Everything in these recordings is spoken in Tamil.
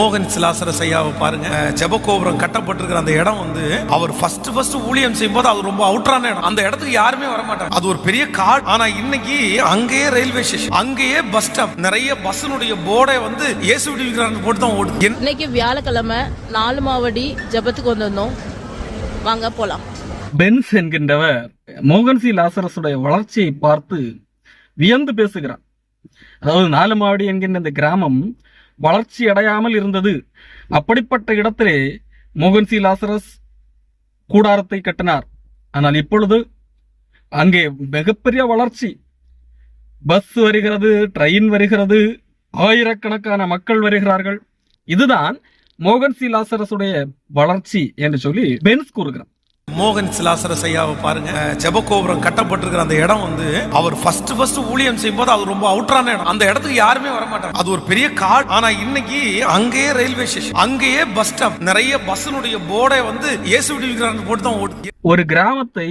மோகன் சிலாசரஸ் ஐயாவை பாருங்க. ஜெபகோபுரம் கட்டப்பட்டிருக்கிற அந்த இடம் வந்து அவர் ஃபர்ஸ்ட் ஃபர்ஸ்ட் ஊழியம் செய்யும்போது அது ரொம்ப அவுட்டரான இடம். அந்த இடத்துக்கு யாருமே வர மாட்டாங்க அது ஒரு பெரிய காடு. ஆனா இன்னைக்கு அங்கேயே ரயில்வே ஸ்டேஷன் அங்கேயே பஸ் ஸ்டாப் நிறைய பஸ்ஸினுடைய போர்டை வந்து இயேசு விடுவிக்கிறாங்க போட்டு தான் ஓடுது. இன்னைக்கு வியாழக்கிழமை நாலு மாவடி ஜெபத்துக்கு வந்திருந்தோம். வாங்க போலாம். பென்ஸ் என்கின்றவர் மோகன் சி. லாசரஸுடைய வளர்ச்சியை பார்த்து வியந்து பேசுகிறார். அதாவது நாலுமாவடி என்கின்ற இந்த கிராமம் வளர்ச்சி அடையாமல் இருந்தது. அப்படிப்பட்ட இடத்திலே மோகன்சி லாசரஸ் கூடாரத்தை கட்டினார். ஆனால் இப்பொழுது அங்கே மிகப்பெரிய வளர்ச்சி. பஸ் வருகிறது ட்ரெயின் வருகிறது ஆயிரக்கணக்கான மக்கள் வருகிறார்கள். இதுதான் மோகன்சி லாசரஸுடைய வளர்ச்சி என்று சொல்லி பென்ஸ் கூறுகிறார். மோகன் சிலாசரஸ் ஐயாவை பாருங்க ஜபகோபுரம் கட்டப்பட்டிருக்கிற அந்த இடம் வந்து அவர் ஃபர்ஸ்ட் ஃபர்ஸ்ட் ஊழியம் செய்யும்போது அது ரொம்ப அவுட்டரான இடம். அந்த இடத்துக்கு யாருமே வர மாட்டாங்க அது ஒரு பெரிய காடு. ஆனா இன்னைக்கு அங்கேயே ரயில்வே ஸ்டேஷன் அங்கேயே பஸ் ஸ்டாப் நிறைய பஸ்ஸினுடைய போர்டை வந்து இயேசு விடுவிக்கிறாங்க போட்டு தான் ஓடுது ஒரு கிராமத்தை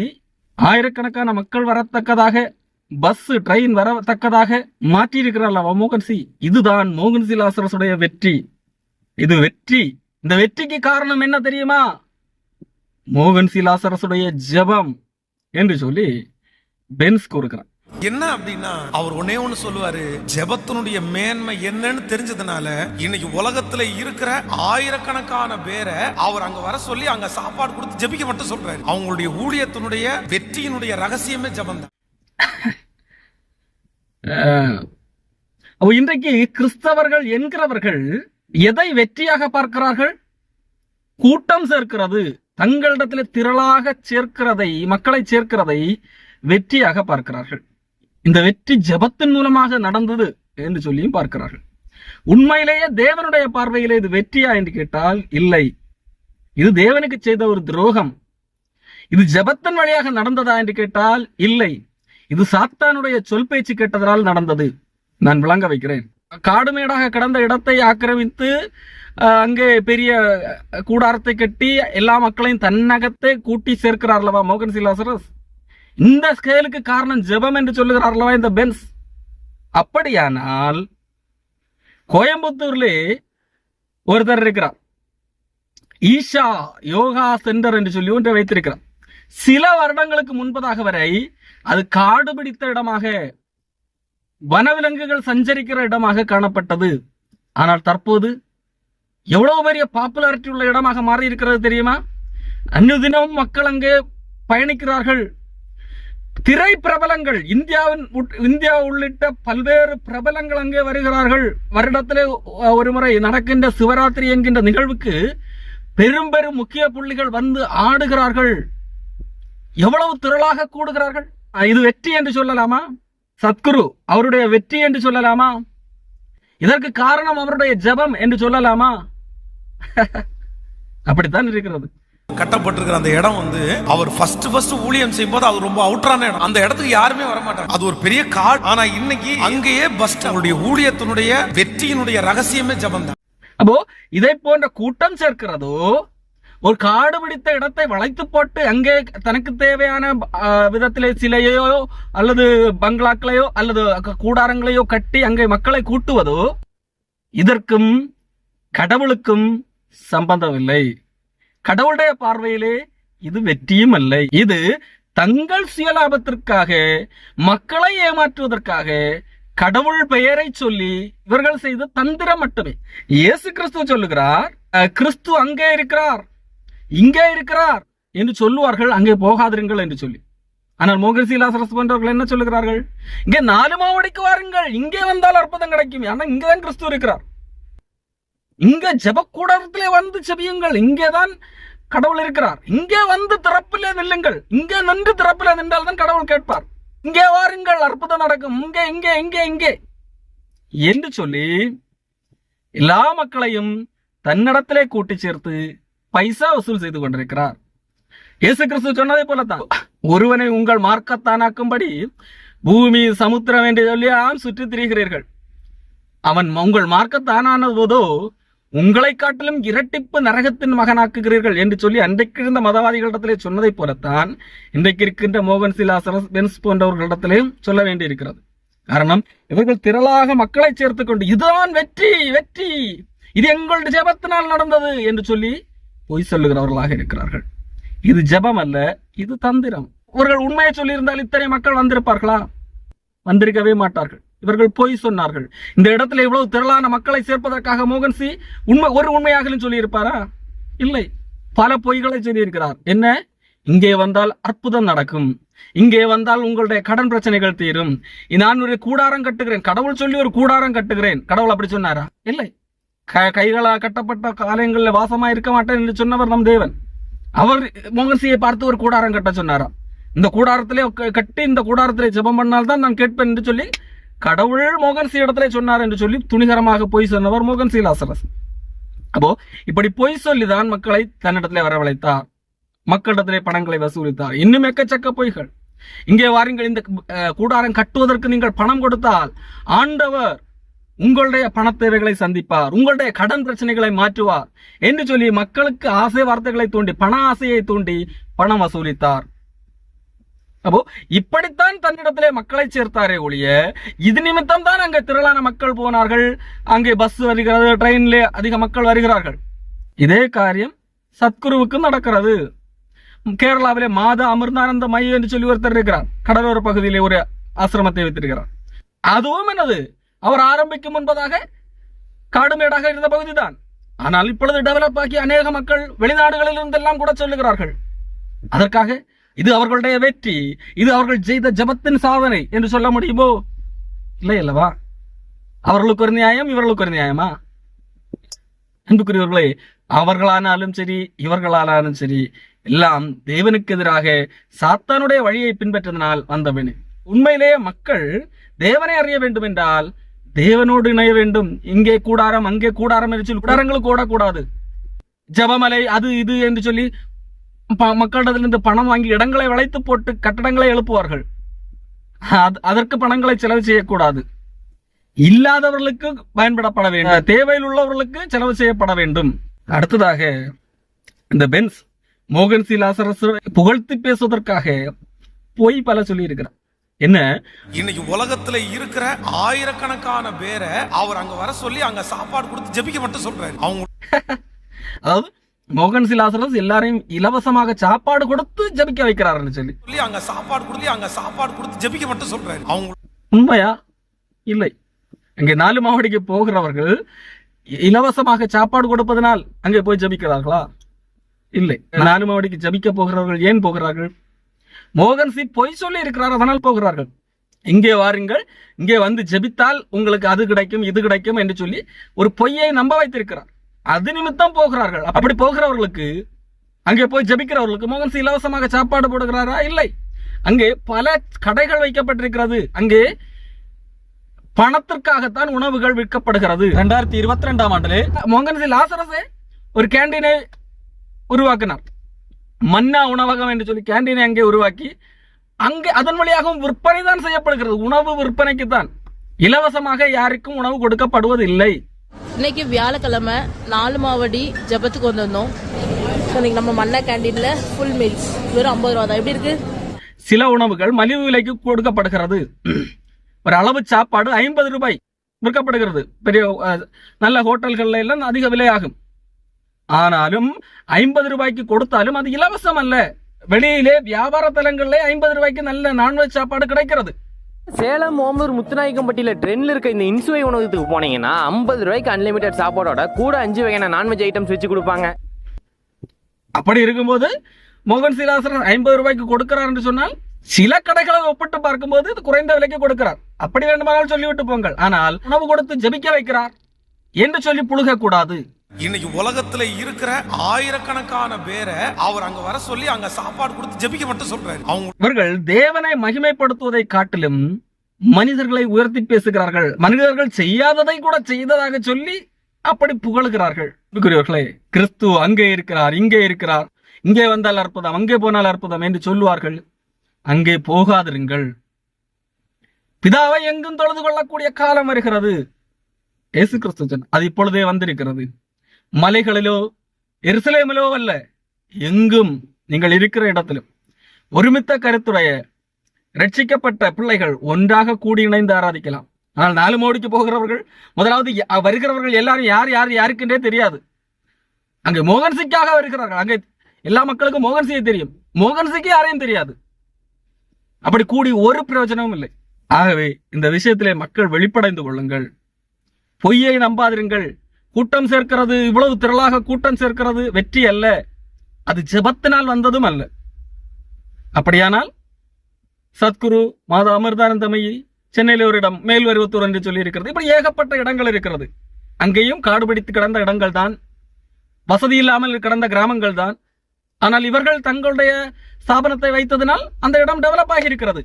ஆயிரக்கணக்கான மக்கள் வரத்தக்கதாக பஸ் ட்ரெயின் வரத்தக்கதாக மாற்றியிருக்கிறார் மோகன் சி. இதுதான் மோகன் சிலாசரஸுடைய வெற்றி. இது வெற்றி. இந்த வெற்றிக்கு காரணம் என்ன தெரியுமா? மோகன் சி லாசரஸுடைய ஜெபம் என்று சொல்லி பென்ஸ் கூறுகிறார். என்ன அப்படின்னா அவர் ஒன்னே ஒண்ணு சொல்லுவாரு ஜெபத்தினுடைய மேன்மை என்னன்னு தெரிஞ்சதுனால இன்னைக்கு உலகத்துல இருக்கிற ஆயிரக்கணக்கான பேரை அவர் அங்க வர சொல்லி அங்க சாப்பாடு கொடுத்து ஜெபிக்க மட்டும் சொல்றாரு. அவங்களுடைய ஊழியத்தினுடைய வெற்றியினுடைய ரகசியமே ஜெபம் தான். அப்போ இன்றைக்கு கிறிஸ்தவர்கள் என்கிறவர்கள் எதை வெற்றியாக பார்க்கிறார்கள்? கூட்டம் சேர்க்கிறது. தங்களிடத்தில் திரளாக சேர்க்கிறதை மக்களை சேர்க்கிறதை வெற்றியாக பார்க்கிறார்கள். இந்த வெற்றி ஜெபத்தின் மூலமாக நடந்தது என்று சொல்லியும் பார்க்கிறார்கள். உண்மையிலேயே தேவனுடைய பார்வையிலே இது வெற்றியா என்று கேட்டால் இல்லை. இது தேவனுக்கு செய்த ஒரு துரோகம். இது ஜெபத்தின் வழியாக நடந்ததா என்று கேட்டால் இல்லை. இது சாத்தானுடைய சொல் பேச்சு கேட்டதனால் நடந்தது. நான் விளங்க வைக்கிறேன். காடுமேடாக கடந்த இடத்தை ஆக்கிரமித்து அங்கே பெரிய கூடாரத்தை கட்டி எல்லா மக்களையும் தன்னகத்தை கூட்டி சேர்க்கிறார் அல்லவா மோகன் சிலாசரஸ் இந்த ஸ்கேலுக்கு காரணம் ஜெபம் என்று சொல்லுகிறார் அல்லவா இந்த பென்ஸ்? அப்படியானால் கோயம்புத்தூர்லே ஒருத்தர் இருக்கிறார். ஈஷா யோகா சென்டர் என்று சொல்லி ஒன்றை வைத்திருக்கிறார். சில வருடங்களுக்கு முன்பதாக வரை அது காடு பிடித்த இடமாக வனவிலங்குகள் சஞ்சரிக்கிற இடமாக காணப்பட்டது. ஆனால் தற்போது எவ்வளவு பெரிய பாப்புலாரிட்டி உள்ள இடமாக மாறி இருக்கிறது தெரியுமா? அன்னுதினமும் மக்கள் அங்கே பயணிக்கிறார்கள். திரை பிரபலங்கள் இந்தியாவின் உட்- இந்தியா உள்ளிட்ட பல்வேறு பிரபலங்கள் அங்கே வருகிறார்கள். வருடத்திலே ஒரு முறை நடக்கின்ற சிவராத்திரி என்கின்ற நிகழ்வுக்கு பெரும் பெரும் முக்கிய புள்ளிகள் வந்து ஆடுகிறார்கள். எவ்வளவு திரளாக கூடுகிறார்கள்? இது வெற்றி என்று சொல்லலாமா? சத்குரு அவருடைய வெற்றி என்று சொல்லலாமா? இதற்கு காரணம் அவருடைய ஜெபம் என்று சொல்லலாமா? அப்படித்தான் இருக்கிறது. கட்டப்பட்டிருக்கிற அந்த இடம் வந்து அவர் ஃபர்ஸ்ட் ஃபர்ஸ்ட் ஊழியம் செய்யும்போது அது ரொம்ப அவுட்டரான இடம். அந்த இடத்துக்கு யாருமே வர மாட்டாங்க அது ஒரு பெரிய காடு. ஆனா இன்னைக்கு அங்கேயே பஸ் ஸ்டாப் அவருடைய ஊழியத்தினுடைய வெற்றியினுடைய ரகசியமே ஜெபம் தான் அப்போ இதை போன்ற கூட்டம் சேர்க்கிறதோ ஒரு காடு பிடித்த இடத்தை வளைத்து போட்டு அங்கே தனக்கு தேவையான விதத்திலே சிலையோ அல்லது பங்களாக்களையோ அல்லது கூடாரங்களையோ கட்டி அங்கே மக்களை கூட்டுவதோ இதற்கும் கடவுளுக்கும் சம்பந்தமில்லை. கடவுளுடைய பார்வையிலே இது வெற்றியும் அல்ல இது தங்கள் சுயலாபத்திற்காக மக்களை ஏமாற்றுவதற்காக கடவுள் பெயரை சொல்லி இவர்கள் செய்த தந்திரம் மட்டுமே. இயேசு கிறிஸ்து சொல்லுகிறார் அஹ், கிறிஸ்து அங்கே இருக்கிறார். இங்கே இருக்கிறார் என்று சொல்லுவார்கள் அங்கே போகாதிருங்கள் என்று சொல்லி. ஆனால் மோகசி லாசரஸ் போன்றவர்கள் என்ன சொல்லுகிறார்கள்? இங்கே நாலு மாவடிக்கு வாருங்கள் இங்கே வந்தால் அற்புதம் கிடைக்கும். ஆனா இங்கதான் கிறிஸ்து இருக்கிறார். இங்க ஜபக்கூடத்திலே வந்து செபியுங்கள் இங்கேதான் கடவுள் இருக்கிறார். இங்கே வந்து திறப்பிலே நில்லுங்கள் இங்கே நின்று திறப்பிலே நின்றால் தான் கடவுள் கேட்பார். இங்கே வாருங்கள் அற்புதம் நடக்கும். இங்கே இங்கே இங்கே இங்கே என்று சொல்லி எல்லா மக்களையும் தன்னிடத்திலே கூட்டி சேர்த்து பைசா வசூல் செய்து கொண்டிருக்கிறார். இயேசு கிறிஸ்து சொன்னதை போலத்தான். ஒருவனை உங்கள் மார்க்கத்தானாக்கும்படி பூமி சமுத்திரம் என்று சொல்லி ஆம் சுற்றி திரிகிறீர்கள். அவன் உங்கள் மார்க்கத்தானான போதோ உங்களை காட்டிலும் இரட்டிப்பு நரகத்தின் மகனாக்குகிறீர்கள் என்று சொல்லி அன்றைக்கு இருந்த மதவாதிகளிடத்திலே சொன்னதை போலத்தான் இன்றைக்கு இருக்கின்ற மோகன் சிலாசரஸ் பென்ஸ் போன்றவர்களிடத்திலேயும் சொல்ல வேண்டியிருக்கிறது. காரணம் இவர்கள் திரளாக மக்களை சேர்த்து கொண்டு இதுதான் வெற்றி வெற்றி இது எங்களுடைய ஜெபத்தினால் நடந்தது என்று சொல்லி பொய் சொல்லுகிறவர்களாக இருக்கிறார்கள். இது ஜெபம் அல்ல இது தந்திரம். இவர்கள் உண்மையை சொல்லியிருந்தால் இத்தனை மக்கள் வந்திருப்பார்களா? வந்திருக்கவே மாட்டார்கள். இவர்கள் பொய் சொன்னார்கள். இந்த இடத்துல இவ்வளவு திரளான மக்களை சேர்ப்பதற்காக மோகன் சி உண்மை ஒரு உண்மையாகலும் சொல்லியிருப்பாரா? இல்லை. பல பொய்களை சொல்லியிருக்கிறார். என்ன? இங்கே வந்தால் அற்புதம் நடக்கும். இங்கே வந்தால் உங்களுடைய கடன் பிரச்சனைகள் தீரும். நான் ஒரு கூடாரம் கட்டுகிறேன். கடவுள் சொல்லி ஒரு கூடாரம் கட்டுகிறேன். கடவுள் அப்படி சொன்னாரா? இல்லை. க- கைகளால் கட்டப்பட்ட காலங்களில் வாசமா இருக்க மாட்டேன் என்று சொன்னவர் நம் தேவன். அவர் மோகன்சியை பார்த்து ஒரு கூடாரம் கட்ட சொன்னாராம். இந்த கூடாரத்திலே க- கட்டி இந்த கூடாரத்திலே ஜெபம் பண்ணால்தான் நான் கேட்பேன் என்று சொல்லி கடவுள் மோகன்சி இடத்துல சொன்னார் என்று சொல்லி துணிகரமாக பொய் சொன்னவர் மோகன்சி லாசரஸ். அப்போ இப்படி பொய் சொல்லிதான் மக்களை தன்னிடத்திலே வரவழைத்தார். மக்களிடத்திலே பணங்களை வசூலித்தார். இன்னும் எக்கச்சக்க பொய்கள். இங்கே வாருங்கள் இந்த கூடாரம் கட்டுவதற்கு நீங்கள் பணம் கொடுத்தால் ஆண்டவர் உங்களுடைய பண தேவைகளை சந்திப்பார். உங்களுடைய கடன் பிரச்சனைகளை மாற்றுவார். என்று சொல்லி மக்களுக்கு ஆசை வார்த்தைகளை தூண்டி பண ஆசையை தூண்டி பணம் வசூலித்தார். அப்போ இப்படித்தான் தன்னிடத்திலே மக்களை சேர்த்தாரே ஒழிய இது நிமித்தம் தான் அங்கே திரளான மக்கள் போனார்கள். அங்கே பஸ் வருகிறது ட்ரெயின்ல அதிக மக்கள் வருகிறார்கள். இதே காரியம் சத்குருவுக்கு நடக்கிறது. கேரளாவிலே மாத அமிர்தானந்த மையம் என்று சொல்லி ஒருத்தர் இருக்கிறார். கடலோர பகுதியிலே ஒரு ஆசிரமத்தை வைத்திருக்கிறார். அதுவும் என்னது? அவர் ஆரம்பிக்கும் முன்பதாக காடுமேடாக இருந்த பகுதிதான். ஆனால் இப்பொழுது டெவலப் ஆகி அநேக மக்கள் வெளிநாடுகளில் இருந்தெல்லாம் கூட சொல்லுகிறார்கள். அதற்காக இது அவர்களுடைய வெற்றி இது அவர்கள் செய்த ஜபத்தின் சாதனை என்று சொல்ல முடியுமோ? இல்லை அல்லவா? அவர்களுக்கு ஒரு நியாயம் இவர்களுக்கு ஒரு நியாயமா? அன்புக்குரியவர்களே அவர்களானாலும் சரி இவர்களானாலும் சரி எல்லாம் தேவனுக்கு எதிராக சாத்தானுடைய வழியை பின்பற்றதனால் வந்தவனு. உண்மையிலேயே மக்கள் தேவனை அறிய வேண்டும் என்றால் தேவனோடு இணைய வேண்டும். இங்கே கூடாரம் அங்கே கூடாரம் என்று சொல்லி கூடாரங்களுக்கு ஓடக்கூடாது. ஜபமலை அது இது என்று சொல்லி ப- மக்களிடத்திலிருந்து பணம் வாங்கி இடங்களை வளைத்து போட்டு கட்டடங்களை எழுப்புவார்கள். அதற்கு பணங்களை செலவு செய்யக்கூடாது. இல்லாதவர்களுக்கு பயன்படப்பட வேண்டும். தேவையில் உள்ளவர்களுக்கு செலவு செய்யப்பட வேண்டும். அடுத்ததாக இந்த பென்ஸ் மோகன் சி லாசரஸ் புகழ்த்தி பேசுவதற்காக பொய் பல சொல்லி இருக்கிறார் என்ன? இன்னைக்கு உலகத்துல இருக்கிற ஆயிரக்கணக்கான பேரை அவர் அங்க வர சொல்லி அங்க சாப்பாடு கொடுத்து ஜெபிக்க மட்டும் சொல்றாரு. அவங்க அதாவது மோகன் சி லாசரஸ் எல்லாரையும் இலவசமாக சாப்பாடு கொடுத்து ஜபிக்க வைக்கிறாருன்னு சொல்லி. சொல்லி அங்க சாப்பாடு கொடுத்து அங்க சாப்பாடு கொடுத்து ஜெபிக்க மட்டும் சொல்றாரு. அவங்க உண்மையா? இல்லை. அங்கே நாலு மாவடிக்கு போகிறவர்கள் இலவசமாக சாப்பாடு கொடுப்பதனால் அங்கே போய் ஜபிக்கிறார்களா? இல்லை. நாலு மாவடிக்கு ஜபிக்க போகிறவர்கள் ஏன் போகிறார்கள்? மோகன் சி பொய் சொல்லி இருக்கிறார் அதனால் போகிறார்கள். இங்கே வாருங்கள் இங்கே வந்து ஜெபித்தால் உங்களுக்கு அது கிடைக்கும் இது கிடைக்கும் என்று சொல்லி ஒரு பொய்யை நம்ப வைத்திருக்கிறார். அது நிமித்தம் போகிறார்கள். அப்படி போகிறவர்களுக்கு அங்கே போய் ஜெபிக்கிறவர்களுக்கு மோகன் சி இலவசமாக சாப்பாடு போடுகிறாரா? இல்லை. அங்கே பல கடைகள் வைக்கப்பட்டிருக்கிறது. அங்கே பணத்திற்காகத்தான் உணவுகள் விற்கப்படுகிறது. ரெண்டாயிரத்தி இருபத்தி ரெண்டாம் ஆண்டிலே மோகன் சி லாசரசே ஒரு கேண்டீனை உருவாக்கினார். மன்னா உணவகம் என்று சொல்லி கேண்டீனை அங்கே உருவாக்கி அங்கே அதன் வழியாகவும் விற்பனை தான் செய்யப்படுகிறது. உணவு விற்பனைக்கு தான் இலவசமாக யாருக்கும் உணவு கொடுக்கப்படுவதில்லை. இன்னைக்கு வியாழக்கிழமை நாலு மாவடி ஜபத்துக்கு வந்திருந்தோம். இன்னைக்கு நம்ம மன்னா கேண்டீன்ல ஃபுல் மீல்ஸ் வெறும் ஐம்பது ரூபா தான். எப்படி இருக்கு? சில உணவுகள் மலிவு விலைக்கு கொடுக்கப்படுகிறது. ஒரு அளவு சாப்பாடு ஐம்பது ரூபாய் விற்கப்படுகிறது. பெரிய நல்ல ஹோட்டல்கள்ல எல்லாம் அதிக விலையாகும். ஆனாலும் ஐம்பது ரூபாய்க்கு கொடுத்தாலும் அது இலவசம் அல்ல வெளியிலே வியாபார தலங்களிலே ஐம்பது ரூபாய்க்கு நல்ல நான்வெஜ் சாப்பாடு கிடைக்கிறது. சேலம் ஓமலூர் முத்துநாயக்கம்பட்டியில் ட்ரெண்ட்ல இருக்க இந்த இன்சுவை உணவகத்துக்கு போனீங்கன்னா ஐம்பது ரூபாய்க்கு அன்லிமிட்டட் சாப்பாடோட கூட அஞ்சு வகையான நான்வெஜ் ஐட்டம்ஸ் வச்சு கொடுப்பாங்க. அப்படி இருக்கும்போது மோகன் சீலாசரன் ஐம்பது ரூபாய்க்கு கொடுக்கிறார் என்று சொன்னால் சில கடைகளை ஒப்பிட்டு பார்க்கும்போது இது குறைந்த விலைக்கு கொடுக்கிறார். அப்படி வேண்டுமானால் சொல்லிவிட்டு போங்கள். ஆனால் உணவு கொடுத்து ஜெபிக்க வைக்கிறார். என்று சொல்லி புழுக கூடாது இன்னைக்கு உலகத்துல இருக்கிற ஆயிரக்கணக்கான பேரை அவர் அங்க வர சொல்லி அங்க சாப்பாடு கொடுத்து ஜெபிக்க மட்டும் சொல்றாரு. அவங்க இவர்கள் தேவனை மகிமைப்படுத்துவதை காட்டிலும் மனிதர்களை உயர்த்தி பேசுகிறார்கள். மனிதர்கள் செய்யாததை கூட செய்ததாக சொல்லி அப்படி புகழுகிறார்கள். கிறிஸ்து அங்கே இருக்கிறார் இங்கே இருக்கிறார். இங்கே வந்தால் அற்புதம் அங்கே போனால் அற்புதம் என்று சொல்லுவார்கள். அங்கே போகாதிருங்கள். பிதாவை எங்கும் தொழுது கொள்ளக்கூடிய காலம் வருகிறது. இயேசு கிறிஸ்து அது இப்பொழுதே வந்திருக்கிறது. மலைகளிலோ எருசலேமிலோ அல்ல எங்கும் நீங்கள் இருக்கிற இடத்திலும். ஒருமித்த கருத்துடைய ரட்சிக்கப்பட்ட பிள்ளைகள் ஒன்றாக கூடி இணைந்து ஆராதிக்கலாம். ஆனால் நாலு மோடிக்கு போகிறவர்கள் முதலாவது வருகிறவர்கள் எல்லாரும் யார் யார் யாருக்குன்றே தெரியாது. அங்கே மோகன்சிக்காக வருகிறார்கள். அங்கே எல்லா மக்களுக்கும் மோகன்சியை தெரியும். மோகன்சிக்கு யாரையும் தெரியாது. அப்படி கூடி ஒரு பிரயோஜனமும் இல்லை. ஆகவே இந்த விஷயத்திலே மக்கள் வெளிப்படைந்து கொள்ளுங்கள். பொய்யை நம்பாதிருங்கள். கூட்டம் சேர்க்கிறது இவ்வளவு திரளாக கூட்டம் சேர்க்கிறது வெற்றி அல்ல. அது ஜபத்தினால் வந்ததும் அல்ல. அப்படியானால் சத்குரு மாதா அமிர்தானந்தமயி சென்னையில் ஒரு இடம் மேல்வருவத்தூர் என்று சொல்லி இருக்கிறது இப்படி ஏகப்பட்ட இடங்கள் இருக்கிறது. அங்கேயும் காடு பிடித்து கிடந்த இடங்கள் தான். வசதி இல்லாமல் கிடந்த கிராமங்கள் தான். ஆனால் இவர்கள் தங்களுடைய ஸ்தாபனத்தை வைத்ததினால் அந்த இடம் டெவலப் ஆகி இருக்கிறது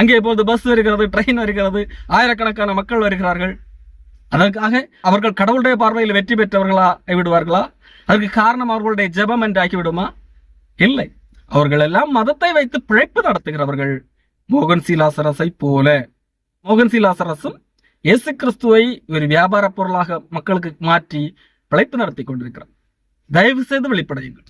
அங்கே இப்போது பஸ் வருகிறது ட்ரெயின் வருகிறது ஆயிரக்கணக்கான மக்கள் வருகிறார்கள். அதற்காக அவர்கள் கடவுளுடைய பார்வையில் வெற்றி பெற்றவர்களா விடுவார்களா? அதற்கு காரணம் அவர்களுடைய ஜபம் என்று ஆக்கிவிடுமா? இல்லை. அவர்கள் எல்லாம் மதத்தை வைத்து பிழைப்பு நடத்துகிறவர்கள். மோகன் சீலாசரஸை போல. மோகன் சீலாசரசும் இயேசு கிறிஸ்துவை ஒரு வியாபார பொருளாக மக்களுக்கு மாற்றி பிழைப்பு நடத்தி கொண்டிருக்கிறார். தயவு செய்து வெளிப்படையுங்கள்